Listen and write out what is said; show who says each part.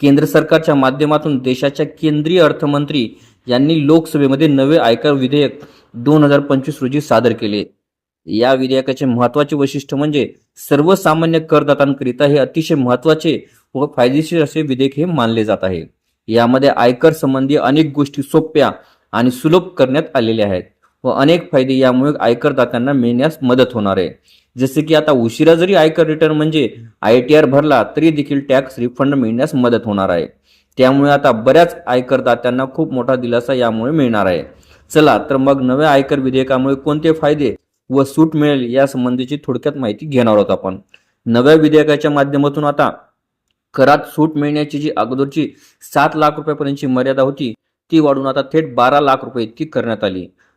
Speaker 1: केंद्र सरकारच्या माध्यमातून देशाच्या केंद्रीय अर्थमंत्री यांनी लोकसभेमध्ये नवे आयकर विधेयक दोन हजार पंचवीस रोजी सादर केले. या विधेयकाचे महत्त्वाचे वैशिष्ट्य म्हणजे सर्वसामान्य करदात्यांकरिता हे अतिशय महत्त्वाचे व फायदेशीर असे विधेयक हे मानले जात आहे. यामध्ये आयकर संबंधी अनेक गोष्टी सोप्या आणि सुलभ करण्यात आलेल्या आहेत. व अनेक फायदे यामुळे आयकरदात्यांना मिळण्यास मदत होणार आहे. जसे की आता उशिरा जरी आयकर रिटर्न म्हणजे आय टी आर भरला तरी देखील टॅक्स रिफंड मिळण्यास मदत होणार आहे. त्यामुळे आता बऱ्याच आयकरदात्यांना खूप मोठा दिलासा यामुळे मिळणार आहे. चला तर मग नव्या आयकर विधेयकामुळे कोणते फायदे व सूट मिळेल यासंबंधीची थोडक्यात माहिती घेणार आहोत आपण. नव्या विधेयकाच्या माध्यमातून आता करात सूट मिळण्याची जी अगोदरची सात लाख रुपयापर्यंतची मर्यादा होती ती वाढून आता थेट बारा लाख रुपये इतकी करण्यात आली.